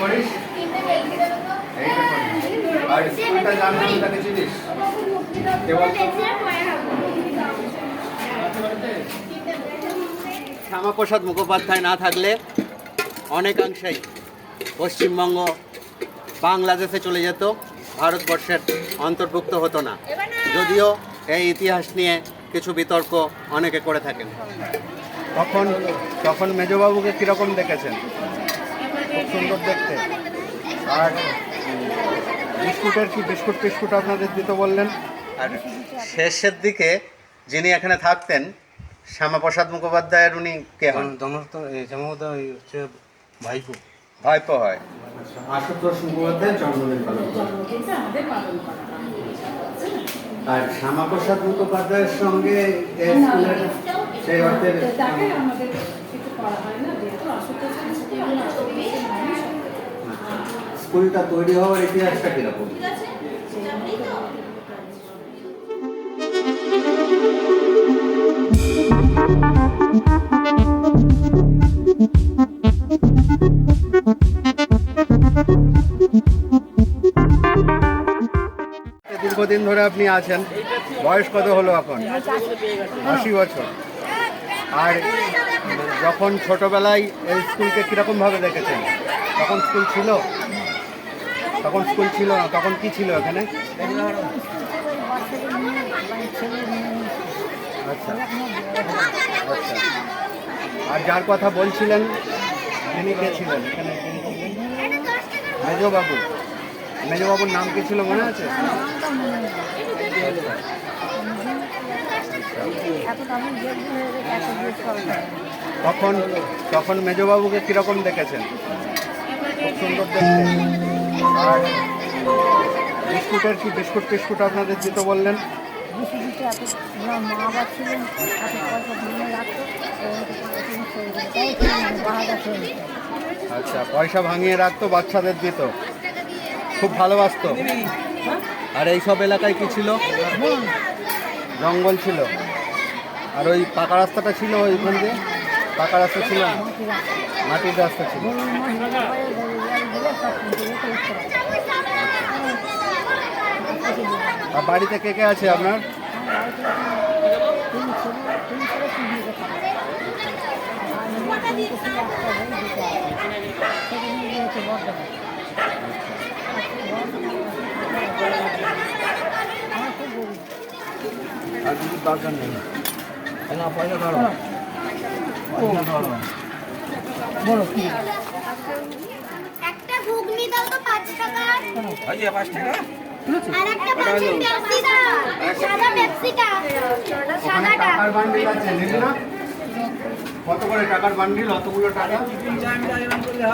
পড়িস আর স্কুলটা যার নাম তাকে চিনিস। শ্যামাপ্রসাদ মুখোপাধ্যায় না থাকলে অনেকাংশেই পশ্চিমবঙ্গ বাংলাদেশে চলে যেত ভারতবর্ষের অন্তর্ভুক্ত হতো না। যদিও এই ইতিহাস নিয়ে কিছু বিতর্ক অনেকে করে থাকেন। তখন তখন মেজবাবুকে কীরকম দেখেছেন? খুব সুন্দর দেখতে। আর বিস্কুটের কি বিস্কুট টিস্কুট আপনাদের দিতে বললেন? আর শেষের দিকে যিনি এখানে থাকতেন শ্যামাপ্রসাদ মুখোপাধ্যায়ের উনি কে হন? হচ্ছে ভাইপো। ভাইপো হয়। আশুতোষ জন্মদিন পালন হয়। আর শ্যামাপ্রসাদ মুখোপাধ্যায়ের সঙ্গে স্কুলের সেই অর্থে তাকে আমাদের কিছু করা হয় না যেহেতু আশুতোষ স্কুল আশুতোষের মানুষ স্কুলটা তৈরি হওয়ার ইতিহাসটা কীরকম? দীর্ঘদিন ধরে আপনি আছেন। বয়স কত হলো এখন? আশি বছর। আর যখন ছোটবেলায় এই স্কুলকে কীরকমভাবে দেখেছেন? তখন স্কুল ছিল? তখন স্কুল ছিল তখন কি ছিল এখানে? আচ্ছা। আচ্ছা। আর যার কথা বলছিলেন, তিনি কে ছিলেন? এখানে? মেজবাবু। মেজবাবুর নাম কি ছিল মনে আছে? তখন তখন মেজবাবুকে কীরকম দেখেছেন? খুব সুন্দর আর বিস্কুটের কি? বিস্কুট টিস্কুট আপনাদের দিতে বললেন। আচ্ছা পয়সা ভাঙিয়ে রাখতো, বাচ্চাদের দিত। খুব ভালোবাসতো। আর এই সব এলাকায় কি ছিল? জঙ্গল ছিল। আর ওই পাকা রাস্তাটা ছিল ওইখান দিয়ে? পাকা রাস্তা ছিল মাটির রাস্তা ছিল। আর বাড়িতে কে কে আছে আপনার? আর কিছু দরকার নেই। না পয়সা ধরো। পয়সা ধরো। বলো কি? ঘুগনি দাও তো পাঁচ টাকা। এই যে পাঁচ টাকা। আর একটা পাঁচের পেপসি দাও। সাদা পেপসিটা। ওখানে সাদাটা। টাকার বান্ডিল আছে নিবি না? কত করে টাকার বান্ডিল অতগুলো টাকা?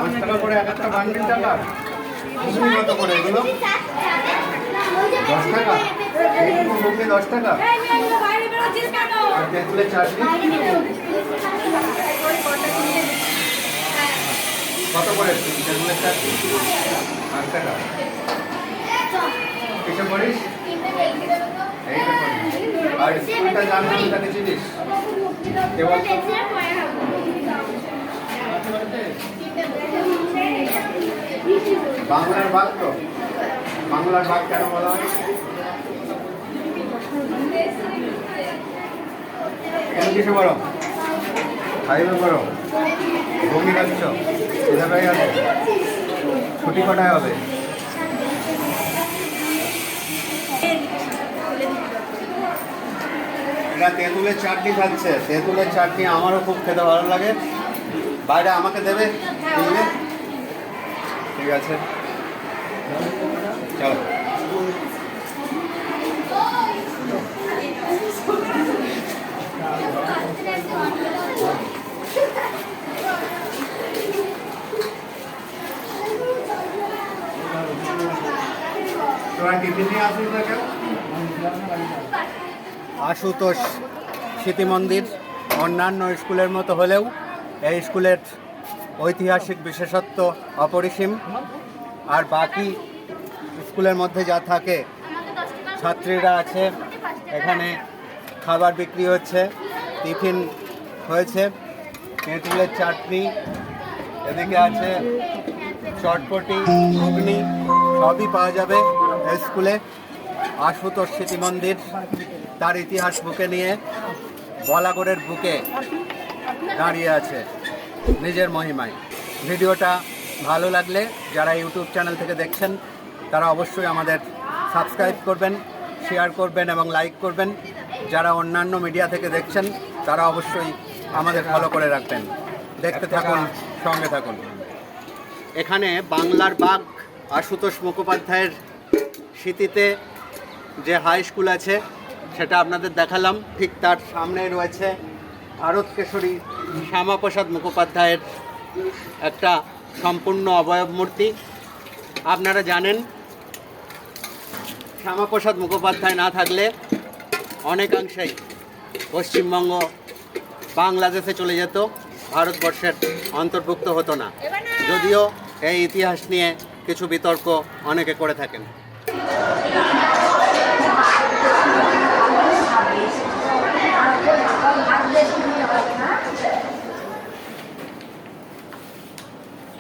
পাঁচ টাকা করে এক একটা বান্ডিল টাকা? কত করে এগুলো? দশ টাকা? ঘুগনি দশ টাকা? আর তেঁতুলের চাটনি? কত করে এইটা আর স্কুলটা যার নাম তাকে চিনিস? কে বাংলার বাঘ তো। বাংলার বাঘ কেন বলা হয়? কেন কিসে বড় ফাইভে বড় ভূমি পাচ্ছ ছুটি কটায় হবে? এটা তেঁতুলের চাটনি থাকছে তেঁতুলের চাটনি আমারও খুব খেতে ভালো লাগে। বাইরে আমাকে দেবে? ঠিক আছে। চলো তোরা টিফিন নিয়ে আসিস না কেউ আশুতোষ স্মৃতি মন্দির অন্যান্য স্কুলের মতো হলেও এই স্কুলের ঐতিহাসিক বিশেষত্ব অপরিসীম। আর বাকি স্কুলের মধ্যে যা থাকে, ছাত্রীরা আছে, এখানে খাবার বিক্রি হচ্ছে, টিফিন হয়েছে, তেঁতুলের চাটনি, এদিকে আছে চটপটি, ঘুগনি, সবই পাওয়া যাবে। স্কুলে আশুতোষ স্মৃতি মন্দির তার ইতিহাস বুকে নিয়ে বলাগড়ের বুকে দাঁড়িয়ে আছে নিজের মহিমায়। ভিডিওটা ভালো লাগলে যারা ইউটিউব চ্যানেল থেকে দেখছেন, তারা অবশ্যই আমাদের সাবস্ক্রাইব করবেন, শেয়ার করবেন এবং লাইক করবেন। যারা অন্যান্য মিডিয়া থেকে দেখছেন, তারা অবশ্যই আমাদের ফলো করে রাখবেন। দেখতে থাকুন, সঙ্গে থাকুন। এখানে বাংলার বাঘ আশুতোষ মুখোপাধ্যায়ের স্মৃতিতে যে হাই স্কুল আছে সেটা আপনাদের দেখালাম। ঠিক তার সামনে রয়েছে ভারত কেশরী শ্যামাপ্রসাদ মুখোপাধ্যায়ের একটা সম্পূর্ণ অবয়ব মূর্তি। আপনারা জানেন শ্যামাপ্রসাদ মুখোপাধ্যায় না থাকলে অনেকাংশেই পশ্চিমবঙ্গ বাংলাদেশে চলে যেত ভারতবর্ষের অন্তর্ভুক্ত হতো না। যদিও এই ইতিহাস নিয়ে কিছু বিতর্ক অনেকে করে থাকেন।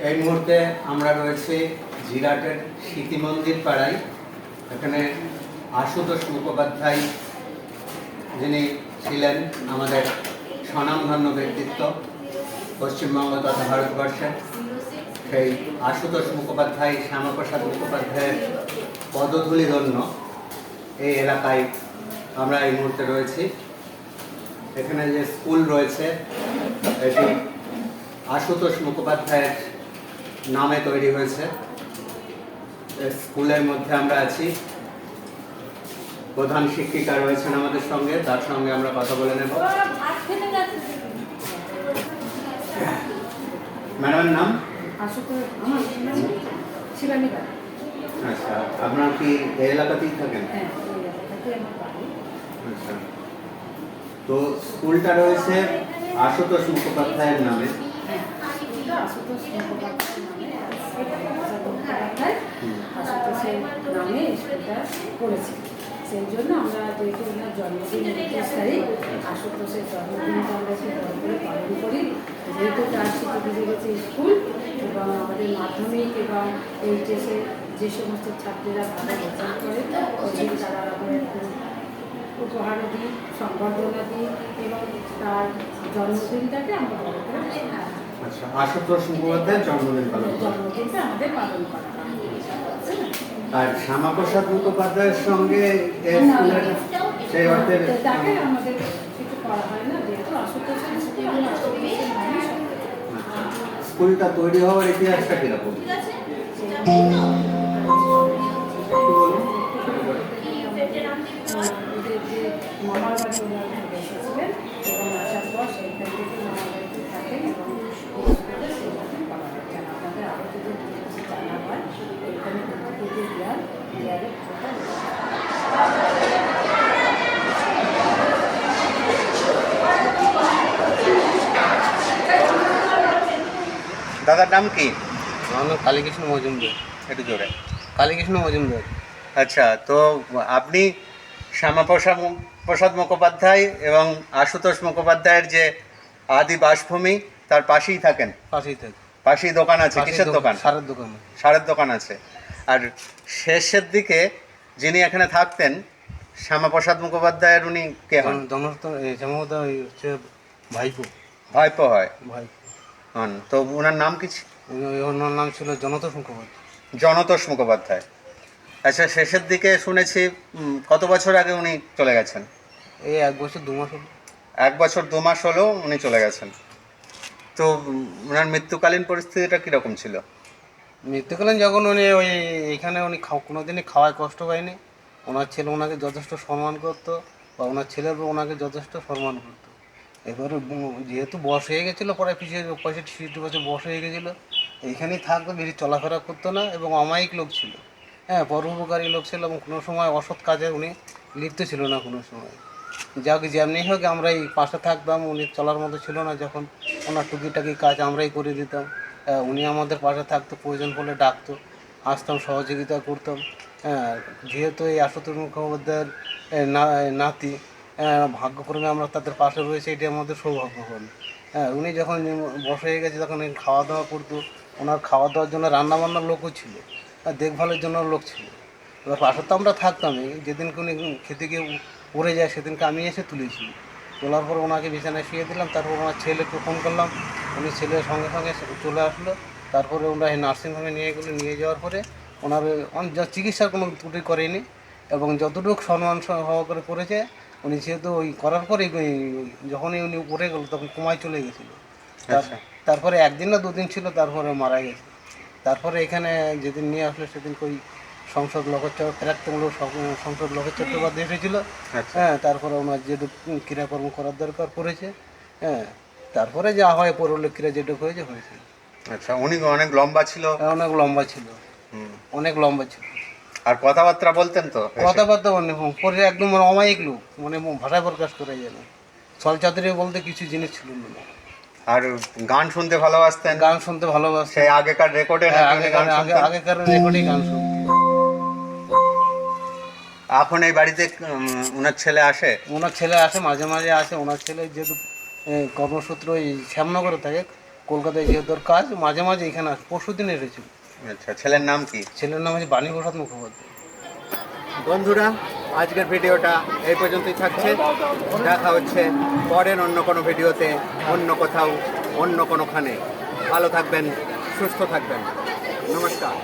এই মুহূর্তে আমরা রয়েছি জিরাটের স্মৃতি মন্দির পাড়ায়। এখানে আশুতোষ মুখোপাধ্যায় যিনি ছিলেন আমাদের স্বনামধন্য ব্যক্তিত্ব, পশ্চিমবঙ্গ তথা ভারতবর্ষে সেই আশুতোষ মুখোপাধ্যায়, শ্যামাপ্রসাদ মুখোপাধ্যায়ের পদধূলি ধন্য এই এলাকায় আমরা এই মুহূর্তে রয়েছি। এখানে যে স্কুল রয়েছে, এটি আশুতোষ মুখোপাধ্যায়ের নামে তৈরি হয়েছে। স্কুলের মধ্যে আমরা আছি। প্রধান শিক্ষিকা রয়েছেন আমাদের সঙ্গে, তার সঙ্গে আমরা কথা বলে নেব। ম্যাডামের নাম? বাড়ি আচ্ছা আপনার কি এই এলাকাতেই থাকেন? হ্যাঁ আচ্ছা। তো স্কুলটা রয়েছে আশুতোষ মুখোপাধ্যায়ের নামে। হ্যাঁ আশুতোষ মুখোপাধ্যায়ের নামে। আশুতোষের নামে স্কুলটা করেছে। সেই জন্য আমরা যেহেতু ওনার জন্মদিন উনত্রিশ তারিখ আশুতোষের জন্মদিনটা আমরা খুব বড় করে পালন করি যেহেতু তার বুঝে গেছে স্কুল এবং আমাদের মাধ্যমিক এবং এইচএসে যে সমস্ত ছাত্রীরা ভালো রেজাল্ট করে ওদের তারা আমরা একটু উপহারও দিই সংবর্ধনা দিই এবং তার জন্মদিনটাকে আমরা বড় করে। আচ্ছা আশুতোষ মুখোপাধ্যায়ের জন্মদিন পালন জন্মদিনটা আমাদের পালন করা হয় আর শ্যামাপ্রসাদ মুখোপাধ্যায়ের সঙ্গে সেই অর্থে তাকে আমাদের কিছু করা হয় না যেহেতু আশুতোষের স্কুল আশুতোষের নামে সব। স্কুলটা তৈরি হওয়ার ইতিহাসটা কীরকম? একটু বলুন ওদের যে মামার বাড়ি ওনার থেকে এসেছিলেন এবং আসার পর সেইখান থেকে মামার বাড়িতে থাকেন এবং এই স্কুলে সেইভাবে করা হয় কেন আপনাদের আরও যদি কিছু জানা হয় এখানে দুটো দেওয়ার দেওয়ালের ফটোটা রয়েছে। দাদার নাম কি? আমার নাম কালীকৃষ্ণ মজুমদার একটু জোরে। কালীকৃষ্ণ মজুমদার। আচ্ছা তো আপনি শ্যামাপ্রসাদ প্রসাদ মুখোপাধ্যায় এবং আশুতোষ মুখোপাধ্যায়ের যে আদি বাসভূমি তার পাশেই থাকেন? পাশেই থাকে। পাশেই দোকান আছে কিসের দোকান সারের দোকান। সারের দোকান আছে। আর শেষের দিকে যিনি এখানে থাকতেন শ্যামাপ্রসাদ মুখোপাধ্যায়ের উনি কে হন? হচ্ছে ভাইপো। ভাইপো হয়। ভাই হন। তো ওনার নাম কি ওনার নাম ছিল জনতা মুখোপাধ্যায়। জনতোষ মুখোপাধ্যায়। আচ্ছা শেষের দিকে শুনেছি কত বছর আগে উনি চলে গেছেন? এই এক বছর দু মাস হলো। এক বছর দু মাস হলেও উনি চলে গেছেন। তো ওনার মৃত্যুকালীন পরিস্থিতিটা কীরকম ছিল? মৃত্যুকালীন যখন উনি ওই এখানে উনি কোনো দিনই খাওয়ায় কষ্ট পায়নি। ওনার ছেলে ওনাকে যথেষ্ট সম্মান করতো বা ওনার ছেলের ওনাকে যথেষ্ট সম্মান করতো। এবারে যেহেতু বয়স হয়ে গেছিল প্রায় পিছিয়ে পঁয়ষট্টি ছিষট্টি বছর বয়স হয়ে গেছিল এইখানেই থাকতো বেশি চলাফেরা করতো না এবং অমায়িক লোক ছিল। হ্যাঁ পরোপকারী লোক ছিল এবং কোনো সময় অসৎ কাজে উনি লিপ্ত ছিল না কোনো সময়। যাক যেমনি হোক আমরা এই পাশে থাকতাম উনি চলার মতো ছিল না যখন ওনার টুকিটাকি কাজ আমরাই করে দিতাম। হ্যাঁ, উনি আমাদের পাশে থাকতো প্রয়োজন পড়লে ডাকতো আসতাম সহযোগিতা করতাম। হ্যাঁ যেহেতু এই আশুতোষ মুখোপাধ্যায়ের নাতি ভাগ্যক্রমে আমরা তাদের পাশে রয়েছে এটি আমাদের সৌভাগ্য হল হ্যাঁ উনি যখন বসে হয়ে গেছে, তখন খাওয়া দাওয়া করতো। ওনার খাওয়া দাওয়ার জন্য রান্না বান্নার লোকও ছিল, আর দেখভালের জন্য লোক ছিল। এবার পাশে তো আমরা থাকতামই। যেদিনকে উনি খেতে গিয়ে পড়ে যায়, সেদিনকে আমি এসে তুলেছি। তোলার পর ওনাকে বিছানায় শুয়ে দিলাম, তারপর ওনার ছেলেকে ফোন করলাম। উনি ছেলের সঙ্গে সঙ্গে চলে আসলো। তারপরে ওনারা এই নার্সিংহোমে নিয়ে গেলো। নিয়ে যাওয়ার পরে ওনার চিকিৎসার কোনো ত্রুটি করেনি এবং যতটুকু সম্মান সহকারে করেছে উনি যেহেতু ওই করার পরে যখনই উনি পড়ে গেল তখন কুমায় চলে গেছিল। আচ্ছা। তারপরে একদিন না দুদিন ছিল তারপরে মারা গেছে। তারপরে এখানে যেদিন নিয়ে আসলো সেদিন ওই সংসদ লোকচর প্রাক্তমূলক সংসদ লোকের চট্টোপাধ্যায় এসেছিল আচ্ছা। হ্যাঁ তারপরে ওনার যেটুকু ক্রিয়াকর্ম করার দরকার পড়েছে। হ্যাঁ তারপরে যা হয় পরলে ক্রিয়া যেটুকু হয়েছে হয়েছে। আচ্ছা উনি অনেক লম্বা ছিল? অনেক লম্বা ছিল। অনেক লম্বা ছিল। আর কথাবার্তা বলতেন তো কথাবার্তা মানে পরে একদম মানে অমায়িক লোক মানে ভাষায় প্রকাশ করে যায় না ছলচাতুরি বলতে কিছু জিনিস ছিল না। আর গান শুনতে ভালোবাসতেন? গান শুনতে ভালোবাসে সেই আগেকার রেকর্ডে হ্যাঁ, আগেকার আগে আগেকার রেকর্ডিং গান শুনতে এখন এই বাড়িতে ওনার ছেলে আসে? ওনার ছেলে আসে মাঝে মাঝে আসে। ওনার ছেলে যেহেতু কর্মসূত্র ওই শ্যামনগরে থাকে কলকাতায় যেহেতু কাজ মাঝে মাঝে এখানে আসে। পরশু দিন এসেছিল। আচ্ছা ছেলের নাম কি? ছেলের নাম হচ্ছে বাণী প্রসাদ মুখোপাধ্যায়। বন্ধুরা, আজকের ভিডিওটা এই পর্যন্তই থাকছে। দেখা হচ্ছে পরের অন্য কোনো ভিডিওতে, অন্য কোথাও, অন্য কোনোখানে। ভালো থাকবেন, সুস্থ থাকবেন। নমস্কার।